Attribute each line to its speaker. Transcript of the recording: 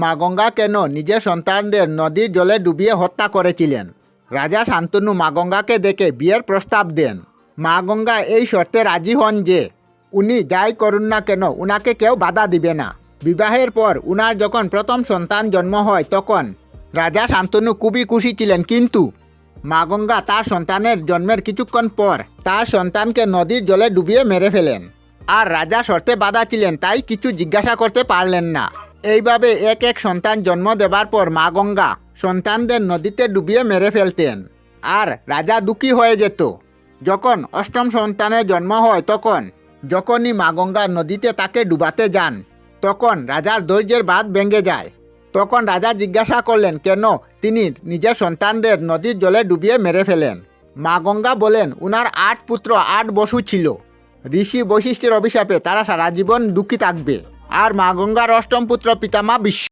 Speaker 1: মা গঙ্গা কেন নিজের সন্তানদের নদীর জলে ডুবিয়ে হত্যা করেছিলেন? রাজা শান্তনু মা গঙ্গাকে দেখে বিয়ের প্রস্তাব দেন। মা গঙ্গা এই শর্তে রাজি হন যে, উনি যাই করুন না কেন, উনাকে কেউ বাধা দিবে না। বিবাহের পর উনার যখন প্রথম সন্তান জন্ম হয়, তখন রাজা শান্তনু খুবই খুশি ছিলেন। কিন্তু মা গঙ্গা তার সন্তানের জন্মের কিছুক্ষণ পর তার সন্তানকে নদীর জলে ডুবিয়ে মেরে ফেলেন। আর রাজা শর্তে বাধা ছিলেন, তাই কিছু জিজ্ঞাসা করতে পারলেন না। এইভাবে এক এক সন্তান জন্ম দেবার পর মা গঙ্গা সন্তানদের নদীতে ডুবিয়ে মেরে ফেলতেন। আর রাজা দুঃখী হয়ে যেত। যখন অষ্টম সন্তানের জন্ম হয় তখন, যখনই মা গঙ্গা নদীতে তাকে ডুবাতে যান, তখন রাজার ধৈর্যের বাদ ভেঙে যায়। তখন রাজা জিজ্ঞাসা করলেন, কেন তিনি নিজের সন্তানদের নদীর জলে ডুবিয়ে মেরে ফেলেন? মা গঙ্গা বলেন, উনার আট পুত্র আট বসু ছিল। ঋষি বৈশিষ্ট্যের অভিশাপে তারা সারা জীবন দুঃখী থাকবে। আর মা গঙ্গার অষ্টম পুত্র পিতামা বিশ্ব।